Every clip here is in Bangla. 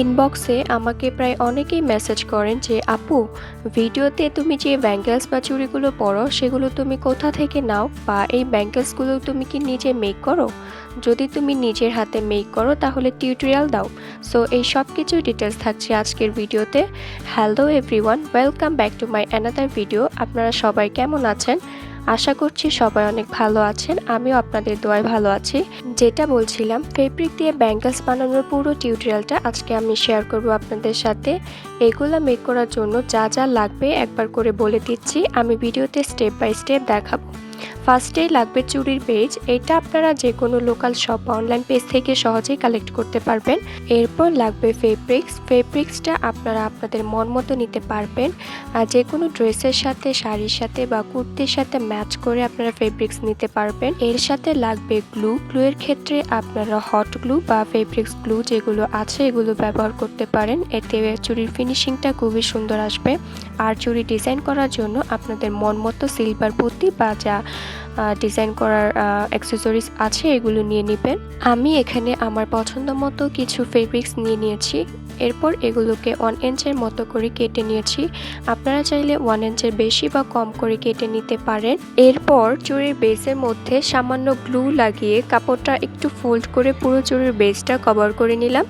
ইনবক্সে আমাকে প্রায় অনেকেই মেসেজ করেন যে, আপু, ভিডিওতে তুমি যে ব্যাঙ্গেলস বা চুড়িগুলো পরো, সেগুলো তুমি কোথা থেকে নাও? বা এই ব্যাঙ্গেলসগুলো তুমি কি নিজে মেক করো? যদি তুমি নিজের হাতে মেক করো, তাহলে টিউটোরিয়াল দাও। সো এই সব কিছু ডিটেলস থাকছে আজকের ভিডিওতে। Hello everyone welcome back to my another video আপনারা সবাই কেমন আছেন? আশা করছি সবাই অনেক ভালো আছেন, আমিও আপনাদের দোয়ায় ভালো আছি। যেটা বলছিলাম ফেব্রিক দিয়ে ব্যাঙ্গলস বানানোর পুরো টিউটোরিয়ালটা আজকে আমি শেয়ার করব আপনাদের সাথে। এগুলো মেক করার জন্য যা যা লাগবে একবার করে বলে দিচ্ছি, আমি ভিডিওতে স্টেপ বাই স্টেপ দেখাবো। ফার্স্টেই লাগবে চুরির পেজ এটা আপনারা যে কোনো লোকাল শপ বা অনলাইন পেজ থেকে সহজেই কালেক্ট করতে পারবেন। এরপর লাগবে ফেব্রিক্স ফেব্রিক্সটা আপনারা আপনাদের মন মতো নিতে পারবেন। আর যে কোনো ড্রেসের সাথে, শাড়ির সাথে বা কুর্তির সাথে ম্যাচ করে আপনারা ফেব্রিক্স নিতে পারবেন। এর সাথে লাগবে গ্লু গ্লুয়ের ক্ষেত্রে আপনারা হট গ্লু বা ফেব্রিক্স গ্লু যেগুলো আছে, এগুলো ব্যবহার করতে পারেন। এতে চুরির ফিনিশিংটা খুবই সুন্দর আসবে। আর চুরি ডিজাইন করার জন্য আপনাদের মন মতো সিলভার পুঁতি বা যা ডিজাইন করার অ্যাক্সেসরিজ আছে, এগুলো নিয়ে নেবেন। আমি এখানে আমার পছন্দ মতো কিছু ফেব্রিক্স নিয়ে নিয়েছি। এরপর এগুলোকে ওয়ান ইঞ্চের মতো করে কেটে নিয়েছি। আপনারা চাইলে ওয়ান ইঞ্চের বেশি বা কম করে কেটে নিতে পারেন। এরপর চুরির বেসের মধ্যে সামান্য গ্লু লাগিয়ে কাপড়টা একটু ফোল্ড করে পুরো চুরির বেসটা কভার করে নিলাম।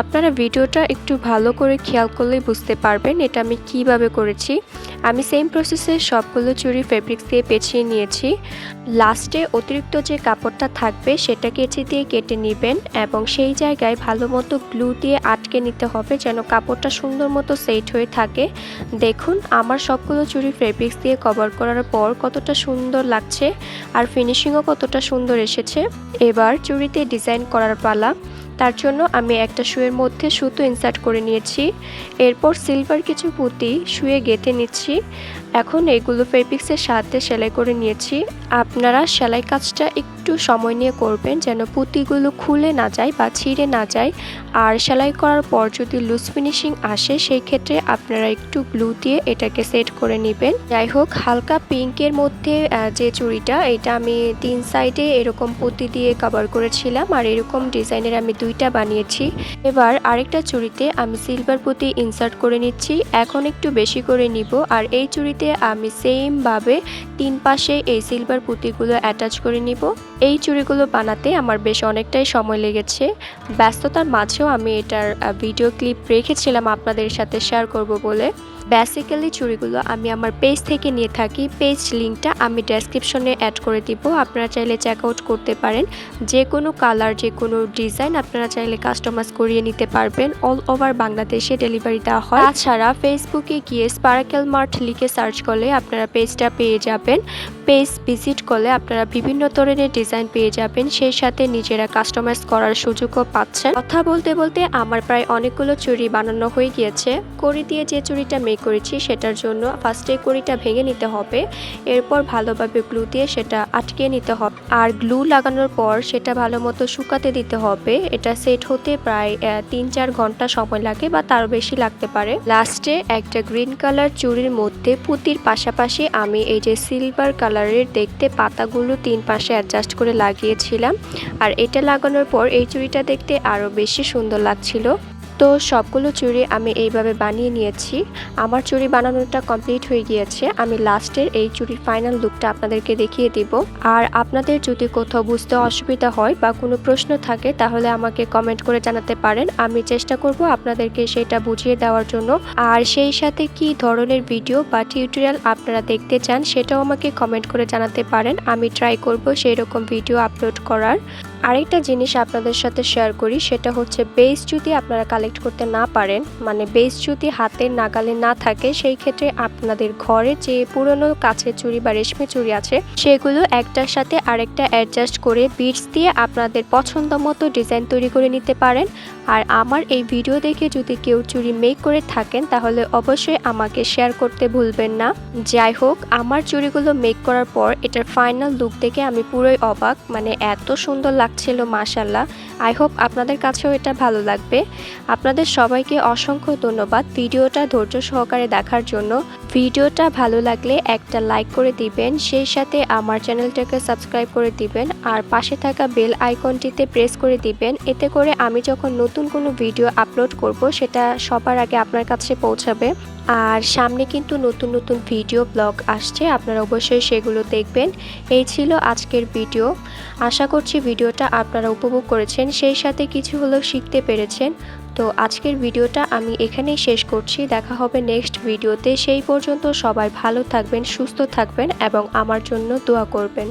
আপনারা ভিডিওটা একটু ভালো করে খেয়াল করলেই বুঝতে পারবেন এটা আমি কীভাবে করেছি। আমি সেম প্রসেসে সবগুলো চুরি ফেব্রিক্স দিয়ে পেঁচিয়ে নিয়েছি। লাস্টে অতিরিক্ত যে কাপড়টা থাকবে সেটা কেচি দিয়ে কেটে নেবেন এবং সেই জায়গায় ভালো মতো গ্লু দিয়ে আটকে নিতে হবে যেন কাপড়টা সুন্দর মতো সেট হয়ে থাকে। দেখুন, আমার সবগুলো চুরি ফেব্রিক্স দিয়ে কভার করার পর কতটা সুন্দর লাগছে আর ফিনিশিংও কতটা সুন্দর এসেছে। এবার চুরিতে ডিজাইন করার পালা। তার জন্য আমি একটা শুয়ের মধ্যে সুতো ইনসার্ট করে নিয়েছি। এরপর সিলভার কিছু পুঁতি শুয়ে গেঁথে নিচ্ছি। এখন এগুলো ফেব্রিক্সের সাথে সেলাই করে নিয়েছি। আপনারা সেলাই কাজটা একটু সময় নিয়ে করবেন যেন পুঁতিগুলো খুলে না যায় বা ছিঁড়ে না যায়। আর সেলাই করার পর যদি লুজ ফিনিশিং আসে, সেই ক্ষেত্রে আপনারা একটু গ্লু দিয়ে এটাকে সেট করে নেবেন। যাই হোক, হালকা পিঙ্কের মধ্যে যে চুড়িটা, এটা আমি তিন সাইডে এরকম পুঁতি দিয়ে কভার করেছিলাম আর এরকম ডিজাইনের আমি দুইটা বানিয়েছি। এবার আরেকটা চুড়িতে আমি সিলভার পুঁতি ইনসার্ট করে নিচ্ছি। এখন একটু বেশি করে নিব আর এই চুড়িতে আমি সেমভাবে তিন পাশে এই সিলভার পুঁতিগুলো অ্যাটাচ করে নিব। এই চুড়িগুলো বানাতে আমার বেশ অনেকটাই সময় লেগেছে। ব্যস্ততার মাঝেও আমি এটার ভিডিও ক্লিপ রেখেছিলাম আপনাদের সাথে শেয়ার করব বলে। বেসিক্যালি চুড়িগুলো আমি আমার পেজ থেকে নিয়ে থাকি। পেজ লিঙ্কটা আমি ডেসক্রিপশনে অ্যাড করে দিব। আপনারা চাইলে চেক আউট করতে পারেন। যে কোনো কালার যে কোনো ডিজাইন আপনারা চাইলে কাস্টমাইজ করিয়ে নিতে পারবেন। অল ওভার বাংলাদেশে ডেলিভারি দেওয়া হয়। তাছাড়া ফেসবুকে গিয়ে স্পার্কেল মার্ট লিখে সার্চ করলে আপনারা পেজটা পেয়ে যাবেন। পেজ ভিজিট করলে আপনারা বিভিন্ন ধরনের ডিজাইন পেয়ে যাবেন। সেই সাথে নিজেরা কাস্টমাইজ করার সুযোগও পাচ্ছেন। কথা বলতে বলতে আমার প্রায় অনেকগুলো চুরি বানানো হয়ে গিয়েছে। কড়ি দিয়ে যে চুরিটা মেক করেছি সেটার জন্য ফার্স্টে কড়িটা ভেঙে নিতে হবে। এরপর ভালোভাবে গ্লু দিয়ে সেটা আটকে নিতে হবে। আর গ্লু লাগানোর পর সেটা ভালো মতো শুকাতে দিতে হবে। এটা সেট হতে প্রায় তিন চার ঘণ্টা সময় লাগে বা তারও বেশি লাগতে পারে। লাস্টে একটা গ্রিন কালার চুড়ির মধ্যে পুঁতির পাশাপাশি আমি এই যে সিলভার কালারের দেখতে পাতাগুলো তিন পাশে অ্যাডজাস্ট করে লাগিয়েছিলাম। আর এটা লাগানোর পর এই চুড়িটা দেখতে আরও বেশি সুন্দর লাগছিল। তো সবগুলো চুড়ি আমি এইভাবে বানিয়ে নিয়েছি। আমার চুড়ি বানানোটা কমপ্লিট হয়ে গিয়েছে। আমি লাস্টের এই চুড়ির ফাইনাল লুকটা আপনাদেরকে দেখিয়ে দিব। আর আপনাদের যদি কোথাও বুঝতে অসুবিধা হয় বা কোনো প্রশ্ন থাকে, তাহলে আমাকে কমেন্ট করে জানাতে পারেন। আমি চেষ্টা করব আপনাদেরকে সেটা বুঝিয়ে দেওয়ার জন্য। আর সেই সাথে কি ধরনের ভিডিও বা টিউটোরিয়াল আপনারা দেখতে চান, সেটাও আমাকে কমেন্ট করে জানাতে পারেন। আমি ট্রাই করব সেই রকম ভিডিও আপলোড করার। আরেকটা জিনিস আপনাদের সাথে শেয়ার করি, সেটা হচ্ছে বেস যদি আপনারা কালেক্ট করতে না পারেন মানে বেস যদি হাতের নাগালে না থাকে, সেই ক্ষেত্রে আপনাদের ঘরে যে পুরনো কাছের চুড়ি বা রেশমি চুড়ি আছে, সেগুলো একটার সাথে আরেকটা অ্যাডজাস্ট করে বিটস দিয়ে আপনাদের পছন্দ মতো ডিজাইন তৈরি করে নিতে পারেন। আর আমার এই ভিডিও দেখে যদি কেউ চুরি মেক করে থাকেন, তাহলে অবশ্যই আমাকে শেয়ার করতে ভুলবেন না। যাই হোক, আমার চুড়িগুলো মেক করার পর, এটার ফাইনাল লুক দেখে আমি পুরোই অবাক মানে এত সুন্দর লাগছিল মাশাল্লাহ আই হোপ আপনাদের কাছেও এটা ভালো লাগবে। আপনাদের সবাইকে অসংখ্য ধন্যবাদ ভিডিওটা ধৈর্য সহকারে দেখার জন্য। ভিডিওটা ভালো লাগলে একটা লাইক করে দিবেন, সেই সাথে আমার চ্যানেলটাকে সাবস্ক্রাইব করে দিবেন, আর পাশে থাকা বেল আইকনটিতে প্রেস করে দিবেন। এতে করে আমি যখন নতুন কোনো ভিডিও আপলোড করব, সেটা সবার আগে আপনার কাছে পৌঁছাবে। আর সামনে কিন্তু নতুন নতুন ভিডিও, ব্লগ আসছে, আপনারা অবশ্যই সেগুলো দেখবেন। এই ছিল আজকের ভিডিও। আশা করছি ভিডিওটা আপনারা উপভোগ করেছেন, সেই সাথে কিছু হলেও শিখতে পেরেছেন। তো আজকের ভিডিওটা আমি এখানেই শেষ করছি, দেখা হবে নেক্সট ভিডিওতে। সেই পর্যন্ত সবাই ভালো থাকবেন, সুস্থ থাকবেন এবং আমার জন্য দোয়া করবেন।